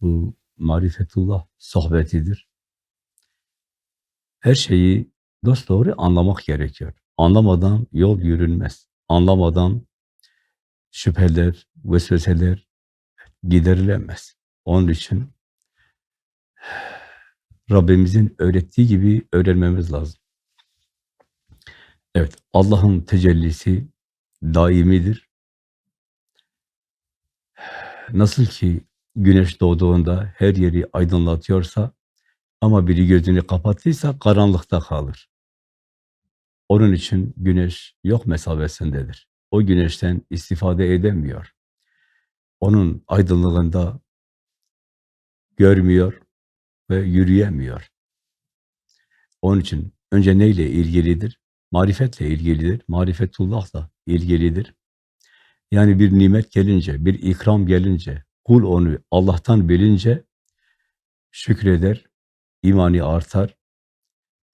Bu marifetullah sohbetidir. Her şeyi dosdoğru anlamak gerekiyor. Anlamadan yol yürünmez. Anlamadan şüpheler, vesveseler giderilemez. Onun için Rabbimizin öğrettiği gibi öğrenmemiz lazım. Evet, Allah'ın tecellisi daimidir. Nasıl ki güneş doğduğunda her yeri aydınlatıyorsa ama biri gözünü kapattıysa karanlıkta kalır. Onun için güneş yok mesabesindedir. O güneşten istifade edemiyor. Onun aydınlığında görmüyor ve yürüyemiyor. Onun için önce neyle ilgilidir? Marifetle ilgilidir. Marifetullahla ilgilidir. Yani bir nimet gelince, bir ikram gelince, kul onu Allah'tan bilince şükreder, imani artar,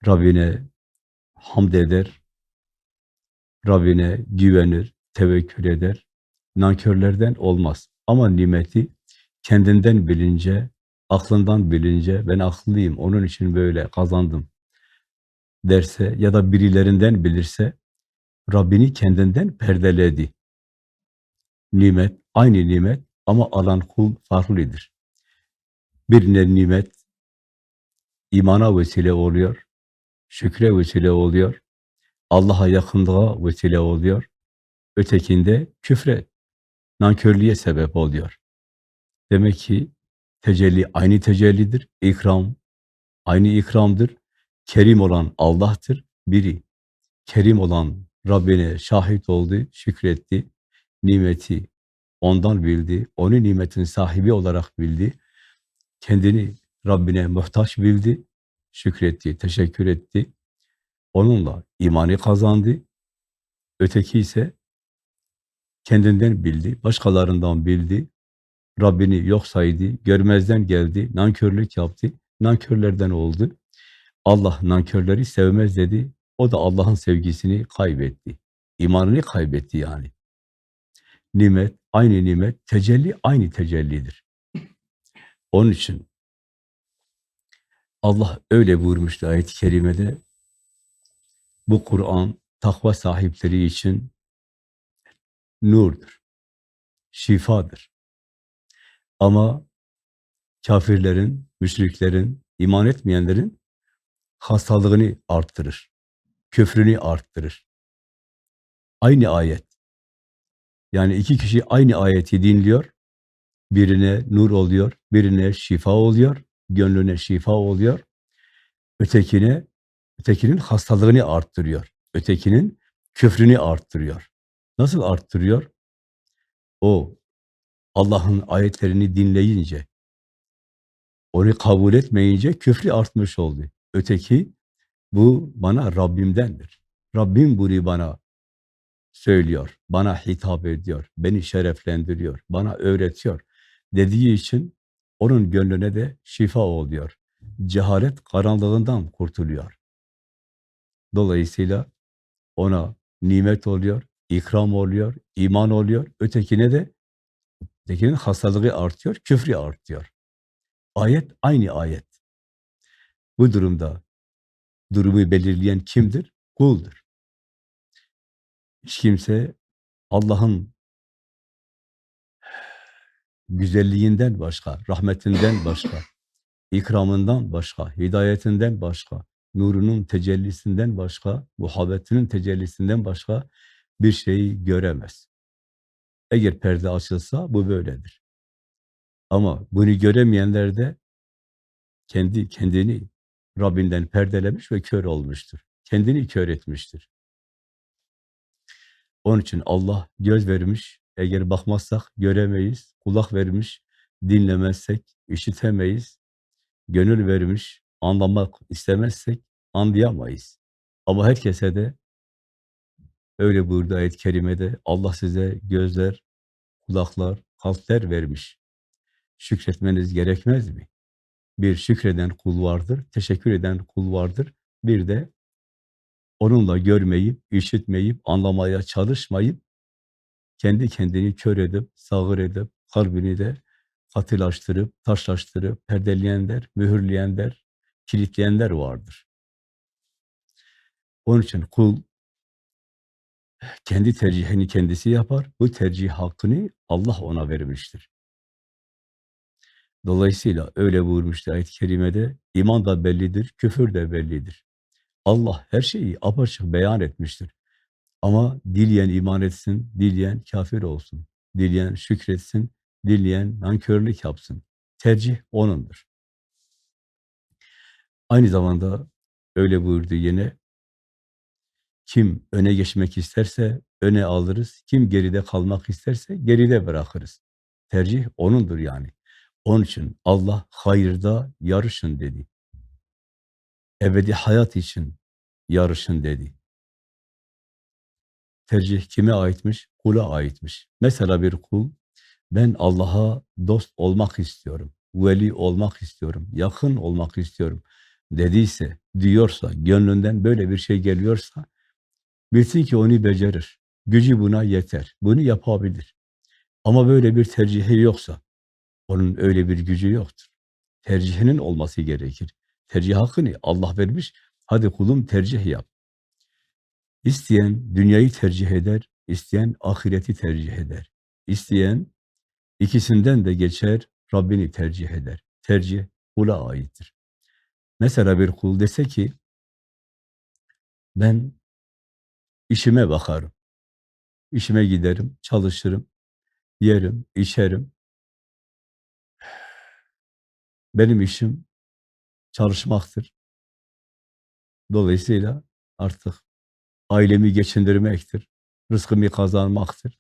Rabbine hamd eder, Rabbine güvenir, tevekkül eder. Nankörlerden olmaz. Ama nimeti kendinden bilince, aklından bilince, ben aklıyım, onun için böyle kazandım derse ya da birilerinden bilirse, Rabbini kendinden perdeledi. Nimet, aynı nimet ama alan kul farklıdır. Birine nimet imana vesile oluyor, şükre vesile oluyor, Allah'a yakınlığa vesile oluyor. Ötekinde küfre, nankörlüğe sebep oluyor. Demek ki tecelli aynı tecellidir, ikram aynı ikramdır. Kerim olan Allah'tır. Biri kerim olan Rabbine şahit oldu, şükretti, nimeti ondan bildi, onu nimetin sahibi olarak bildi, kendini Rabbine muhtaç bildi, şükretti, teşekkür etti. Onunla imanı kazandı. Öteki ise kendinden bildi, başkalarından bildi, Rabbini yok saydı, görmezden geldi, nankörlük yaptı, nankörlerden oldu. Allah nankörleri sevmez dedi, o da Allah'ın sevgisini kaybetti. İmanını kaybetti yani. Nimet, aynı nimet, tecelli aynı tecellidir. Onun için Allah öyle buyurmuştu ayet-i kerimede, bu Kur'an takva sahipleri için nurdur, şifadır. Ama kafirlerin, müşriklerin, iman etmeyenlerin hastalığını arttırır, küfrünü arttırır. Aynı ayet. Yani iki kişi aynı ayeti dinliyor, birine nur oluyor, birine şifa oluyor, gönlüne şifa oluyor, ötekine, ötekinin hastalığını arttırıyor, ötekinin küfrünü arttırıyor. Nasıl arttırıyor? O Allah'ın ayetlerini dinleyince, onu kabul etmeyince küfrü artmış oldu. Öteki, bu bana Rabbimdendir. Rabbim bunu bana söylüyor, bana hitap ediyor, beni şereflendiriyor, bana öğretiyor dediği için onun gönlüne de şifa oluyor. Cehalet karanlığından kurtuluyor. Dolayısıyla ona nimet oluyor, ikram oluyor, iman oluyor. Ötekine de ötekinin hastalığı artıyor, küfrü artıyor. Ayet aynı ayet. Bu durumda durumu belirleyen kimdir? Kuldur. Hiç kimse Allah'ın güzelliğinden başka, rahmetinden başka, ikramından başka, hidayetinden başka, nurunun tecellisinden başka, muhabbetinin tecellisinden başka bir şeyi göremez. Eğer perde açılsa bu böyledir. Ama bunu göremeyenler de kendi kendini Rabbinden perdelemiş ve kör olmuştur. Kendini kör etmiştir. Onun için Allah göz vermiş, eğer bakmazsak göremeyiz. Kulak vermiş, dinlemezsek işitemeyiz. Gönül vermiş, anlamak istemezsek anlayamayız. Ama herkese de öyle buyurdu ayet-i kerimede Allah size gözler, kulaklar, kalpler vermiş. Şükretmeniz gerekmez mi? Bir şükreden kul vardır, teşekkür eden kul vardır. Bir de onunla görmeyip, işitmeyip, anlamaya çalışmayıp, kendi kendini kör edip, sağır edip, kalbini de katılaştırıp, taşlaştırıp, perdeleyenler, mühürleyenler, kilitleyenler vardır. Onun için kul kendi tercihini kendisi yapar. Bu tercih hakkını Allah ona vermiştir. Dolayısıyla öyle buyurmuştu ayet-i kerimede, iman da bellidir, küfür de bellidir. Allah her şeyi apaçık beyan etmiştir. Ama dileyen iman etsin, dileyen kafir olsun. Dileyen şükretsin, dileyen nankörlük yapsın. Tercih O'nundur. Aynı zamanda öyle buyurdu yine, kim öne geçmek isterse öne alırız, kim geride kalmak isterse geride bırakırız. Tercih O'nundur yani. Onun için Allah hayırda yarışın dedi. Ebedi hayat için yarışın dedi. Tercih kime aitmiş? Kula aitmiş. Mesela bir kul, ben Allah'a dost olmak istiyorum, veli olmak istiyorum, yakın olmak istiyorum dediyse, diyorsa, gönlünden böyle bir şey geliyorsa, bilsin ki onu becerir. Gücü buna yeter. Bunu yapabilir. Ama böyle bir tercihi yoksa, onun öyle bir gücü yoktur. Tercihinin olması gerekir. Tercih hakkını Allah vermiş. Hadi kulum tercih yap. İsteyen dünyayı tercih eder, isteyen ahireti tercih eder. İsteyen ikisinden de geçer, Rabbini tercih eder. Tercih kula aittir. Mesela bir kul dese ki, ben işime bakarım. İşime giderim, çalışırım, yerim, içerim. Benim işim çalışmaktır. Dolayısıyla artık ailemi geçindirmektir. Rızkımı kazanmaktır.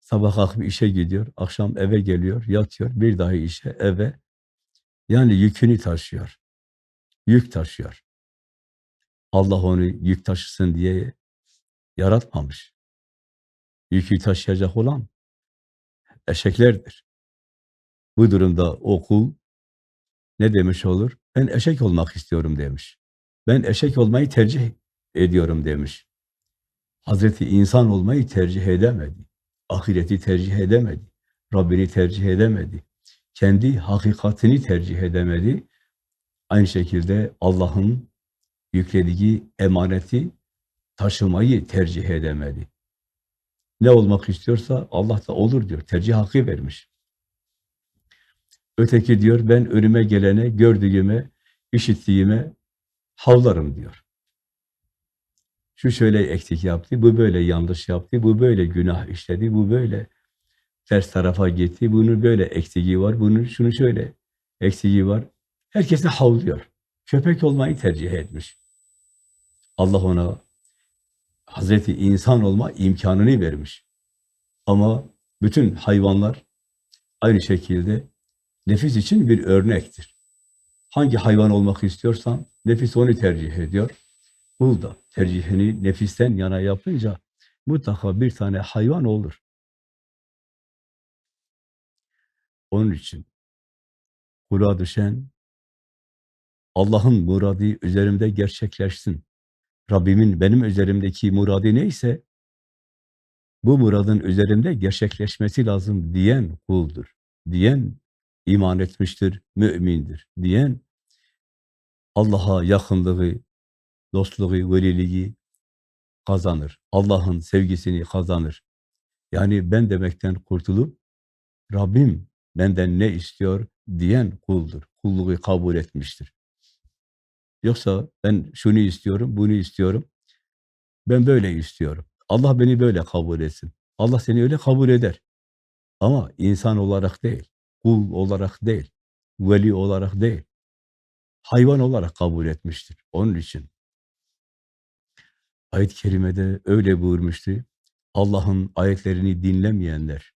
Sabah kalkıp işe gidiyor, akşam eve geliyor, yatıyor, bir daha işe, eve. Yani yükünü taşıyor. Yük taşıyor. Allah onu yük taşısın diye yaratmamış. Yükü taşıyacak olan eşeklerdir. Bu durumda o kul ne demiş olur? Ben eşek olmak istiyorum demiş. Ben eşek olmayı tercih ediyorum demiş. Hazreti insan olmayı tercih edemedi. Ahireti tercih edemedi. Rabbini tercih edemedi. Kendi hakikatini tercih edemedi. Aynı şekilde Allah'ın yüklediği emaneti taşımayı tercih edemedi. Ne olmak istiyorsa Allah da olur diyor. Tercih hakkı vermiş. Öteki diyor ben önüme gelene, gördüğüme, işittiğime havlarım diyor. Şu şöyle eksik yaptı, bu böyle yanlış yaptı, bu böyle günah işledi, bu böyle ters tarafa gitti, bunun böyle eksiği var, bunun şunu şöyle eksiği var. Herkese havlıyor. Köpek olmayı tercih etmiş. Allah ona Hazreti insan olma imkanını vermiş. Ama bütün hayvanlar aynı şekilde nefis için bir örnektir. Hangi hayvan olmak istiyorsan nefis onu tercih ediyor. Kul da tercihini nefisten yana yapınca mutlaka bir tane hayvan olur. Onun için kula düşen Allah'ın muradı üzerimde gerçekleşsin. Rabbimin benim üzerimdeki muradı neyse bu muradın üzerimde gerçekleşmesi lazım diyen kuldur. Diyen iman etmiştir, mümindir. Diyen Allah'a yakınlığı, dostluğu, veliliği kazanır. Allah'ın sevgisini kazanır. Yani ben demekten kurtulup Rabbim benden ne istiyor diyen kuldur. Kulluğu kabul etmiştir. Yoksa ben şunu istiyorum, bunu istiyorum. Ben böyle istiyorum. Allah beni böyle kabul etsin. Allah seni öyle kabul eder. Ama insan olarak değil, kul olarak değil, veli olarak değil, hayvan olarak kabul etmiştir. Onun için ayet-i kerimede öyle buyurmuştu. Allah'ın ayetlerini dinlemeyenler,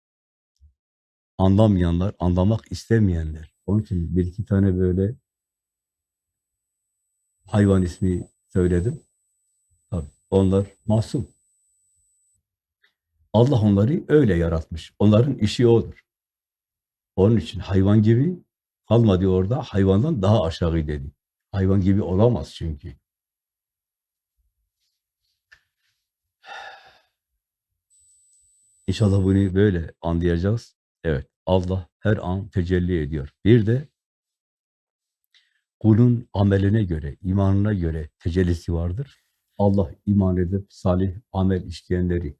anlamayanlar, anlamak istemeyenler. Onun için bir iki tane böyle hayvan ismi söyledim. Tabii onlar masum. Allah onları öyle yaratmış. Onların işi odur. Onun için hayvan gibi kalmadı orada, hayvandan daha aşağı dedi. Hayvan gibi olamaz çünkü. İnşallah bunu böyle anlayacağız. Evet. Allah her an tecelli ediyor. Bir de kulun ameline göre, imanına göre tecellisi vardır. Allah iman edip salih amel işleyenleri,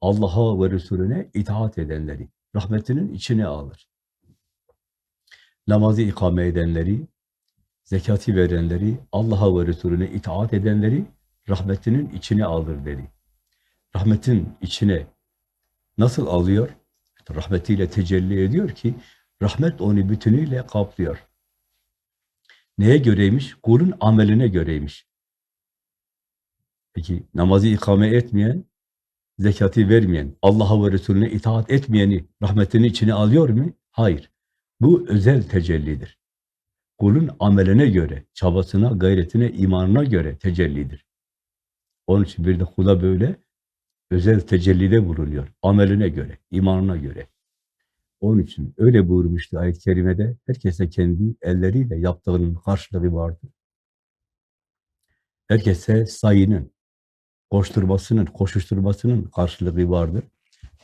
Allah'a ve Resulüne itaat edenleri rahmetinin içine alır. Namazı ikame edenleri, zekati verenleri, Allah'a ve Resulüne itaat edenleri rahmetinin içine alır dedi. Rahmetin içine nasıl alıyor? Rahmetiyle tecelli ediyor ki rahmet onu bütünüyle kaplıyor. Neye göreymiş? Kulun ameline göreymiş. Peki namazı ikame etmeyen, zekatı vermeyen, Allah'a ve Resulüne itaat etmeyeni rahmetinin içine alıyor mu? Hayır. Bu özel tecellidir. Kulun ameline göre, çabasına, gayretine, imanına göre tecellidir. Onun için bir de kula böyle özel tecellide bulunuyor. Ameline göre, imanına göre. Onun için öyle buyurmuştu ayet-i kerimede. Herkese kendi elleriyle yaptığının karşılığı vardır. Herkese sayının, koşturmasının, koşuşturmasının karşılığı vardır.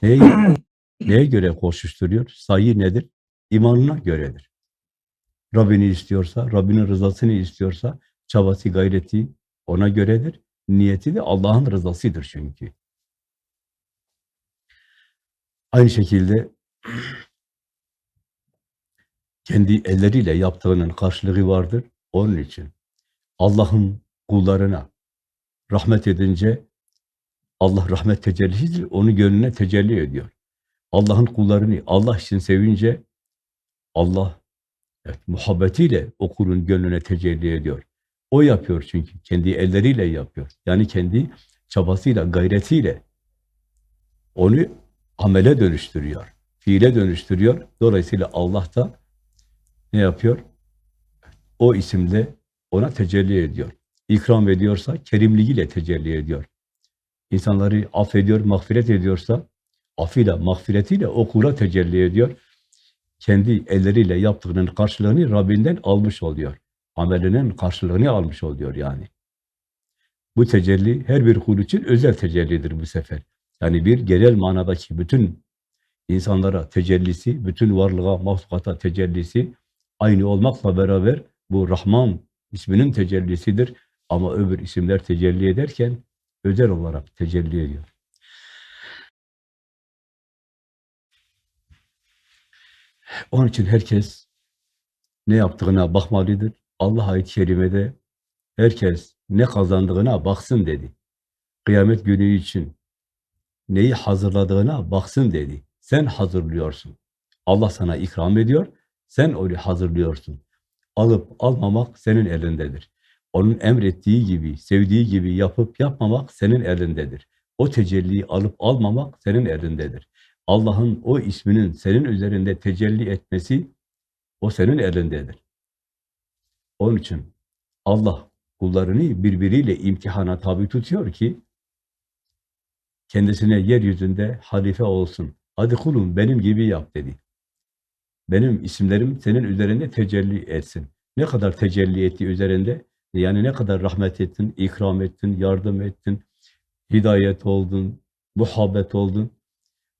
Neye, neye göre koşuşturuyor? Sayı nedir? İmanına göredir. Rabbini istiyorsa, Rabbinin rızasını istiyorsa, çabası, gayreti ona göredir. Niyeti de Allah'ın rızasıdır çünkü. Aynı şekilde kendi elleriyle yaptığının karşılığı vardır. Onun için Allah'ın kullarına rahmet edince Allah rahmet tecellisidir. Onu gönlüne tecelli ediyor. Allah'ın kullarını Allah için sevince Allah evet, muhabbetiyle o kulun gönlüne tecelli ediyor. O yapıyor çünkü. Kendi elleriyle yapıyor. Yani kendi çabasıyla, gayretiyle onu amele dönüştürüyor. Fiile dönüştürüyor. Dolayısıyla Allah da ne yapıyor? O isimle ona tecelli ediyor. İkram ediyorsa kerimliğiyle tecelli ediyor. İnsanları affediyor, mağfiret ediyorsa afıyla, mağfiretiyle o kula tecelli ediyor. Kendi elleriyle yaptığının karşılığını Rabbinden almış oluyor. Amelinin karşılığını almış oluyor yani. Bu tecelli her bir kul için özel tecellidir bu sefer. Yani bir genel manadaki bütün insanlara tecellisi, bütün varlığa, mahlukata tecellisi aynı olmakla beraber bu Rahman isminin tecellisidir. Ama öbür isimler tecelli ederken özel olarak tecelli ediyor. Onun için herkes ne yaptığına bakmalıdır. Allah ayet-i kerimede herkes ne kazandığına baksın dedi. Kıyamet günü için neyi hazırladığına baksın dedi. Sen hazırlıyorsun. Allah sana ikram ediyor, sen onu hazırlıyorsun. Alıp almamak senin elindedir. Onun emrettiği gibi, sevdiği gibi yapıp yapmamak senin elindedir. O tecelliyi alıp almamak senin elindedir. Allah'ın o isminin senin üzerinde tecelli etmesi o senin elindedir. Onun için Allah kullarını birbiriyle imtihana tabi tutuyor ki kendisine yeryüzünde halife olsun. Hadi kulum benim gibi yap dedi. Benim isimlerim senin üzerinde tecelli etsin. Ne kadar tecelli etti üzerinde? Yani ne kadar rahmet ettin, ikram ettin, yardım ettin, hidayet oldun, muhabbet oldun.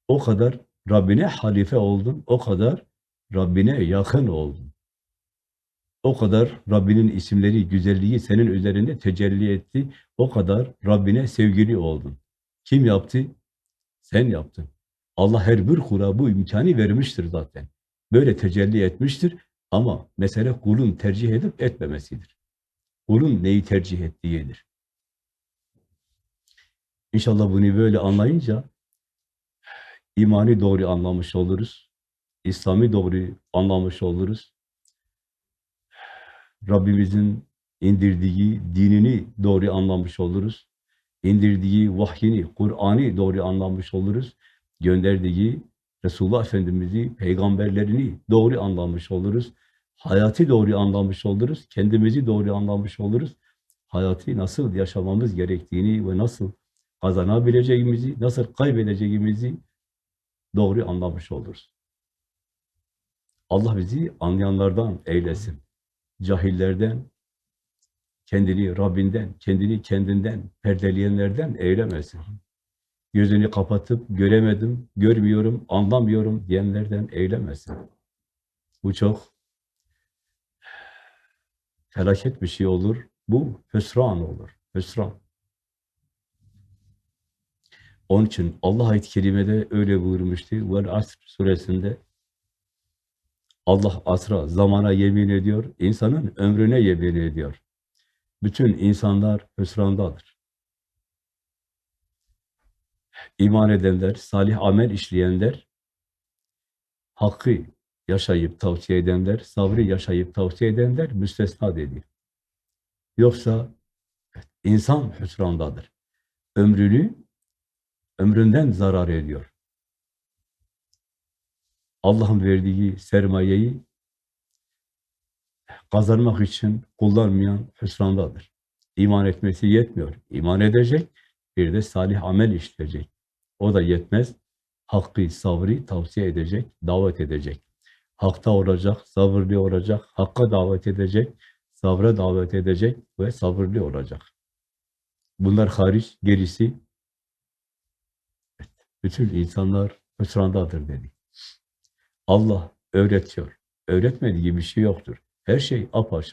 O kadar Rabbine halife oldun, o kadar Rabbine yakın oldun. O kadar Rabbinin isimleri, güzelliği senin üzerinde tecelli etti. O kadar Rabbine sevgili oldun. Kim yaptı? Sen yaptın. Allah her bir kula bu imkanı vermiştir zaten. Böyle tecelli etmiştir ama mesele kulun tercih edip etmemesidir. Kulun neyi tercih ettiğidir. İnşallah bunu böyle anlayınca imani doğru anlamış oluruz. İslami doğru anlamış oluruz. Rabbimizin indirdiği dinini doğru anlamış oluruz. İndirdiği vahyini, Kur'an'ı doğru anlamış oluruz. Gönderdiği Resulullah Efendimiz'i, peygamberlerini doğru anlamış oluruz. Hayatı doğru anlamış oluruz. Kendimizi doğru anlamış oluruz. Hayatı nasıl yaşamamız gerektiğini ve nasıl kazanabileceğimizi, nasıl kaybedeceğimizi doğru anlamış oluruz. Allah bizi anlayanlardan eylesin. Cahillerden, kendini Rabbinden, kendini kendinden perdeleyenlerden eylemesin. gözünü kapatıp göremedim, görmüyorum, anlamıyorum diyenlerden eylemesin. Bu çok felaket bir şey olur. Bu hüsran olur. Hüsran. Onun için Allah ayet-i kerimede öyle buyurmuştu. Vel Asr suresinde Allah asra, zamana yemin ediyor, insanın ömrüne yemin ediyor. Bütün insanlar hüsrandadır. İman edenler, salih amel işleyenler, hakkı yaşayıp tavsiye edenler, sabrı yaşayıp tavsiye edenler müstesna dedi. Yoksa insan hüsrandadır. Ömrünü, ömründen zarar ediyor. Allah'ın verdiği sermayeyi kazanmak için kullanmayan hüsrandadır. İman etmesi yetmiyor. İman edecek, bir de salih amel işleyecek. O da yetmez. Hakkı, sabrı tavsiye edecek, davet edecek. Hakta olacak, sabırlı olacak, hakka davet edecek, sabra davet edecek ve sabırlı olacak. Bunlar hariç, gerisi bütün insanlar hüsrandadır dedi. Allah öğretiyor. Öğretmediği bir şey yoktur. Her şey apaçık.